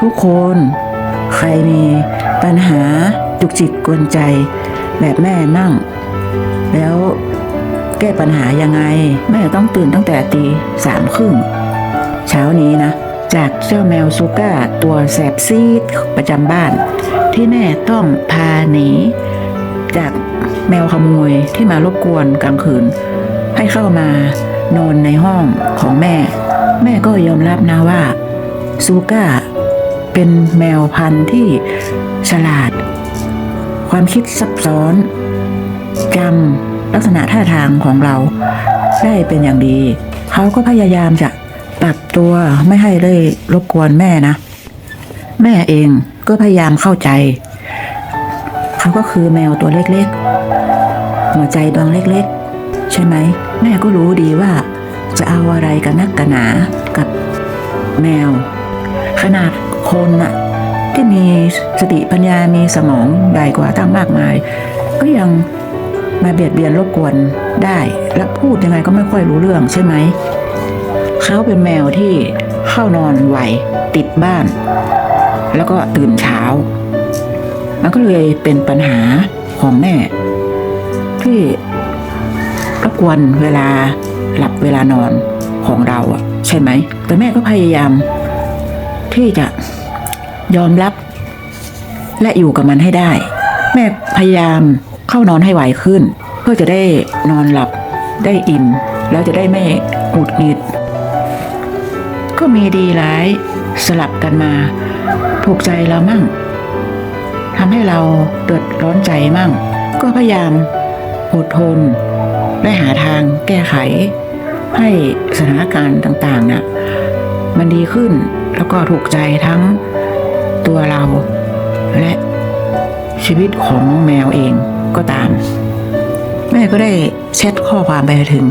ทุกคน ใครมีปัญหาจุกจิกกวนใจ แบบแม่มั่ง แล้วแก้ปัญหายังไง แม่ต้องตื่นตั้งแต่ตีสามครึ่งเช้านี้นะ จากเจ้าแมวซูก้าตัวแสบซีดประจำบ้าน ที่แม่ต้องพาหนีจากแมวขโมยที่มารบกวนกลางคืน ให้เข้ามานอนในห้องของแม่ แม่ก็ยอมรับนะว่าซูก้า เป็นแมวพันธุ์ที่ฉลาด ความคิดซับซ้อนจำลักษณะท่าทางของเรา ได้เป็นอย่างดี เขาก็พยายามจะปรับตัวไม่ให้ได้รบกวนแม่นะ แม่เองก็พยายามเข้าใจ เขาก็คือแมวตัวเล็กๆ หัวใจดวงเล็กๆ ใช่ไหม แม่ก็รู้ดีว่าจะเอาอะไรกันนักกันหนากับแมว ขนาด คนน่ะที่มีสติปัญญามีสมองใหญ่กว่าตั้งมากมาย ก็ยังมาเบียดเบียนรบกวนได้ และพูดยังไงก็ไม่ค่อยรู้เรื่องใช่ไหม เขาเป็นแมวที่เข้านอนไวติดบ้าน แล้วก็ตื่นเช้า มันก็เลยเป็นปัญหาของแม่ ที่รบกวนเวลาหลับเวลานอนของเราอะใช่ไหม แต่แม่ก็พยายาม ที่จะยอมรับ และอยู่กับมันให้ได้ แม่พยายามเข้านอนให้ไวขึ้น เพื่อจะได้นอนหลับได้อิ่ม แล้วจะได้ไม่หงุดหงิด ก็มีดีร้ายสลับกันมา ถูกใจเรามั่งทำให้เราเดือดร้อนใจมั่ง ก็พยายามอดทนและหาทางแก้ไข ให้สถานการณ์ต่างๆน่ะมันดีขึ้น แล้วก็ถูกใจทั้งตัวเรา และชีวิตของแมวเองก็ตาม แม่ก็ได้แชทข้อความไปถึง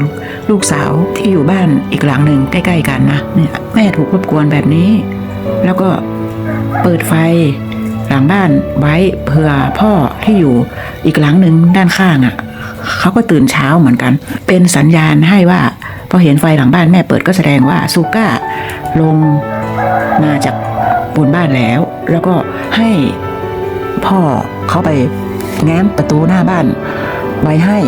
ลูกสาวที่อยู่บ้านอีกหลังหนึ่งใกล้ ๆ กันนะเนี่ยแม่ถูกรบกวนแบบนี้ แล้วก็เปิดไฟหลังบ้านไว้เผื่อพ่อที่อยู่อีกหลังหนึ่งด้านข้างอะ่ะเขาก็ตื่นเช้าเหมือนกัน เป็นสัญญาณให้ว่าพอเห็นไฟหลังบ้านแม่เปิดก็แสดงว่าซูก้าลง มาจากบนบ้านแล้ว แล้วก็ให้พ่อเขาไปแง้มประตูหน้าบ้านไว้ให้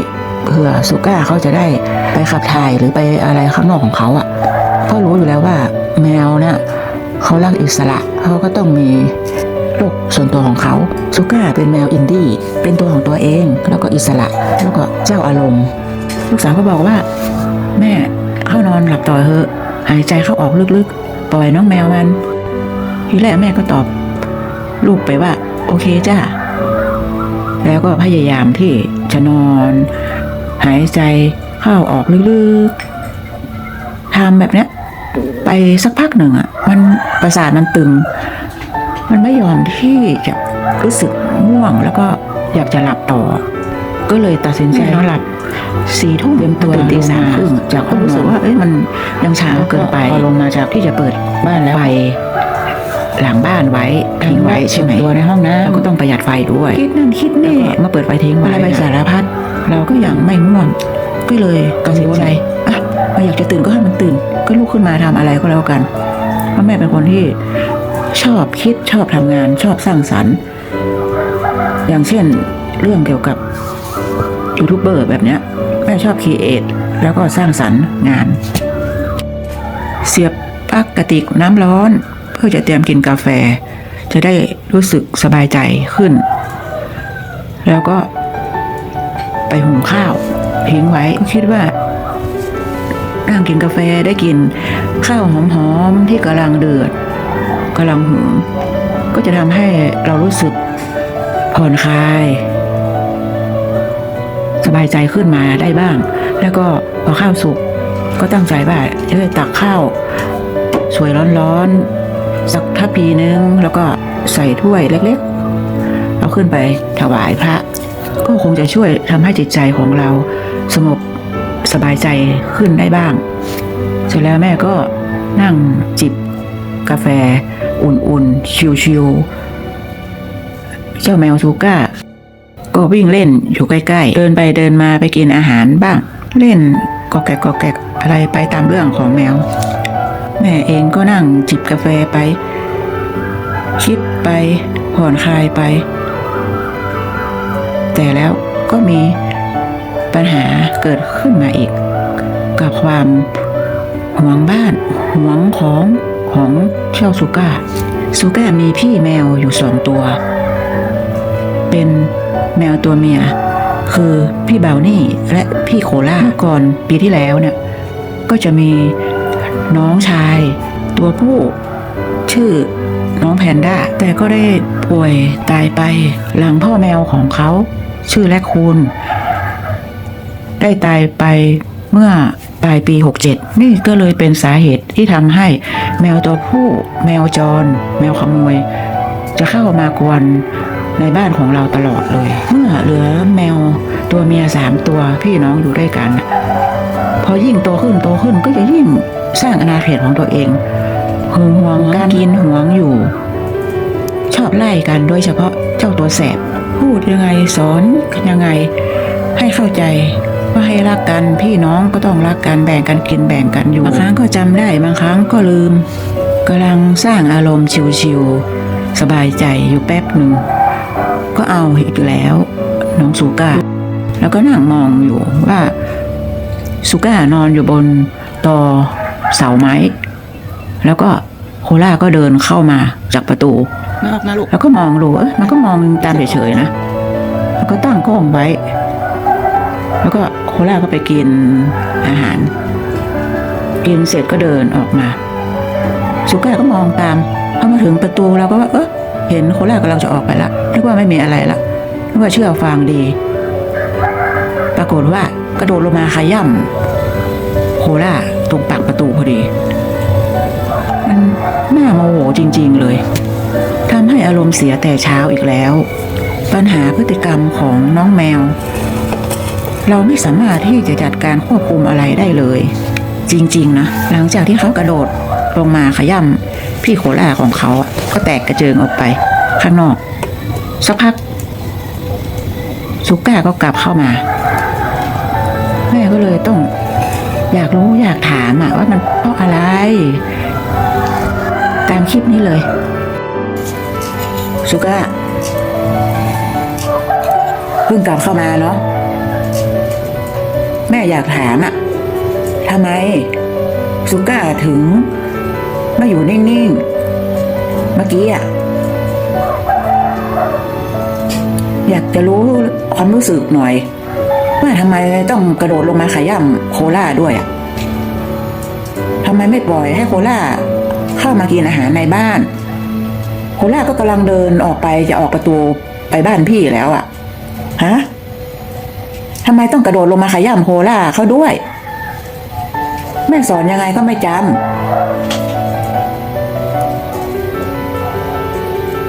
เผื่อสุก้าเขาจะได้ไปขับถ่ายหรือไปอะไรข้างนอกของเขาอะ่ะเพรารู้อยู่แล้วว่าแมวเนี่ยเขารักอิสระเขาก็ต้องมีโลกส่วนตัวของเขาสุก้าเป็นแมวอินดี้เป็นตัวของตัวเองแล้วก็อิสระแล้วก็เจ้าอารมณ์ ลูกสาวก็บอกว่า แม่เข้านอนหลับต่อเถอะหายใจเข้าออกลึกๆ ปล่อยน้องแมวมันทีแรกแม่ก็ตอบลูกไปว่า โอเคจ้าแล้วก็พยายามที่จะนอน หายใจเข้าออกลึกๆทำแบบเนี้ยไปสักพักหนึ่งอะ มันประสาทมันตึง มันไม่ยอมที่จะรู้สึกง่วงแล้วก็อยากจะหลับต่อ ก็เลยตัดสินใจนอนหลับ สี่ทุ่มเตรียมตัวตีสามครึ่งจากความรู้สึกว่าเอ้ยมันยังเช้าเกินไปพอลงมาจากที่จะเปิดบ้านแล้วไฟหลังบ้านไว้ทิ้งไว้ใช่ไหมตัวในห้องน้ำก็ต้องประหยัดไฟด้วย คิดนั่นคิดนี่มาเปิดไฟทิ้งไว้อะไรไปสารพัดเราก็ยังไม่ง่วงก็เลยตัดสินใจอะไม่อยากจะตื่นก็ให้มันตื่น ก็ลุกขึ้นมาทำอะไรก็แล้วกันเพราะแม่เป็นคนที่ชอบคิดชอบทำงานชอบสร้างสรรค์ อย่างเช่นเรื่องเกี่ยวกับ ยูทูบเบอร์แบบเนี้ยแม่ชอบคีเอทแล้วก็สร้างสรรค์งาน เสียบปลั๊กกระติกน้ำร้อน เพื่อจะเตรียมกินกาแฟ จะได้รู้สึกสบายใจขึ้น แล้วก็ไปหุงข้าวทิ้งไว้ก็คิดว่านั่งกินกาแฟได้กินข้าวหอมๆที่กำลังเดือดกำลังหุงก็จะทำให้เรารู้สึกผ่อนคลาย บายใจขึ้นมาได้บ้าง แล้วก็พอข้าวสุกก็ตั้งใจว่าจะตักข้าวสวยร้อนๆสักทัพพีนึงแล้วก็ใส่ถ้วยเล็กๆ เอาขึ้นไปถวายพระ ก็คงจะช่วยทำให้จิตใจของเราสงบสบายใจขึ้นได้บ้าง เสร็จแล้วแม่ก็นั่งจิบกาแฟอุ่นๆ ชิวๆเจ้าแมวซูก้า วิ่งเล่นอยู่ใกล้ๆ เดินไปเดินมาไปกินอาหารบ้าง เล่นกอกแกกกอกแกกอะไรไปตามเรื่องของแมว แม่เองก็นั่งจิบกาแฟไป คิดไปผ่อนคลายไป แต่แล้วก็มีปัญหาเกิดขึ้นมาอีก กับความหวงบ้านหวงของของเช่าซูก้าซูก้ามีพี่แมวอยู่สองตัว เป็น แมวตัวเมีย คือพี่เบานี่และพี่โคล่าก่อนปีที่แล้วเนี่ยก็จะมีน้องชาย ตัวผู้ชื่อน้องแพนด้าแต่ก็ได้ป่วยตายไป หลังพ่อแมวของเขา ชื่อแลคคูนได้ตายไปเมื่อปลายปี 67 นี่ก็เลยเป็นสาเหตุที่ทำให้แมวตัวผู้ แมวจร แมวขโมย จะเข้ามากวน ในบ้านของเราตลอดเลย เมื่อเหลือแมวตัวเมียสามตัวพี่น้องอยู่ด้วยกัน พอยิ่งโตขึ้นโตขึ้นก็จะยิ่งสร้างอาณาเขตของตัวเองหึงหวงการกินหวงอยู่ ชอบไล่กันโดยเฉพาะเจ้าตัวแสบ พูดยังไงสอนยังไง ให้เข้าใจว่าให้รักกันพี่น้องก็ต้องรักกันแบ่งกันกินแบ่งกันอยู่บางครั้งก็จำได้บางครั้งก็ลืมกำลังสร้างอารมณ์ชิวๆสบายใจอยู่แป๊บหนึ่ง ก็เอาอีกแล้ว น้องสุก้าแล้วก็นั่งมองอยู่ว่า สุก้านอนอยู่บนตอเสาไม้ แล้วก็โคล่าก็เดินเข้ามาจากประตูมาออกมาลูกแล้วก็มองดูเอ๊ะมันก็มองตามเฉยๆนะแล้วก็ตั้งกล้องไว้ แล้วก็โคล่าก็ไปกินอาหาร กินเสร็จก็เดินออกมา สุก้าก็มองตามพอมาถึงประตูเราก็ว่าเออ เห็นโคล่ากำลังจะออกไปละนึกว่าไม่มีอะไรละนึกว่าเชื่อฟังดี ปรากฏว่ากระโดดลงมาขย่ำโคล่าตรงปากประตูพอดี มันน่าโมโหจริง ๆ เลยทำให้อารมณ์เสียแต่เช้าอีกแล้ว ปัญหาพฤติกรรมของน้องแมว เราไม่สามารถที่จะจัดการควบคุมอะไรได้เลย จริง ๆ นะ หลังจากที่เขากระโดดลงมาขย่ำ พี่โคล่าของเขาอะก็แตกกระเจิงออกไป ข้างนอก สักพักสุก้าก็กลับเข้ามาแม่ก็เลยต้อง อยากรู้อยากถามอะว่ามันเพราะอะไร ตามคลิปนี้เลย สุก้าเพิ่งกลับเข้ามาเนาะแม่อยากถามอะทำไมสุก้าถึง มาอยู่นิ่งๆ เมื่อกี้อะอยากจะรู้ความรู้สึกหน่อย ว่าทำไมต้องกระโดดลงมาขย่ำโคล่าด้วยอะทำไมไม่ปล่อยให้โคล่าเข้ามากินอาหารในบ้าน โคล่าก็กำลังเดินออกไปจะออกประตูไปบ้านพี่แล้วอะฮะทำไมต้องกระโดดลงมาขย่ำโคล่าเขาด้วย แม่สอนยังไงก็ไม่จำ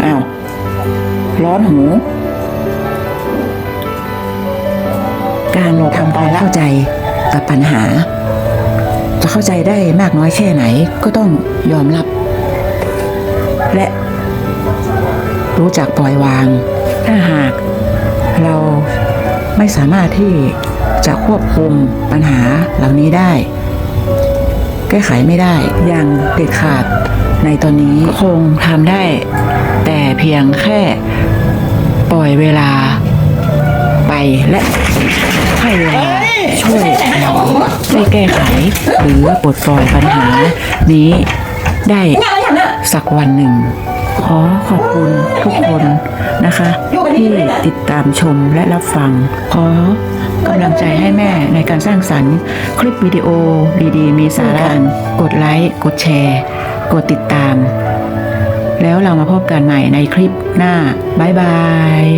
อ้าวร้อนหูการเราทำไปแล้วเข้าใจกับปัญหา จะเข้าใจได้มากน้อยแค่ไหนก็ต้องยอมรับ และรู้จักปล่อยวาง ถ้าหากเราไม่สามารถที่จะควบคุมปัญหาเหล่านี้ได้ แก้ไขไม่ได้อย่างเด็ดขาดในตอนนี้คงทำได้แต่ เพียงแค่ ปล่อยเวลาไปและให้เวลาช่วยเราได้แก้ไข หรือปลดปล่อยปัญหานี้ได้สักวันหนึ่ง ขอขอบคุณทุกคนนะคะ ที่ติดตามชมและรับฟัง ขอกำลังใจให้แม่ในการสร้างสรรค์ คลิปวิดีโอดีๆ มีสาระกดไลค์ กดแชร์ กดติดตาม แล้วเรามาพบกันใหม่ในคลิปหน้า บ๊ายบาย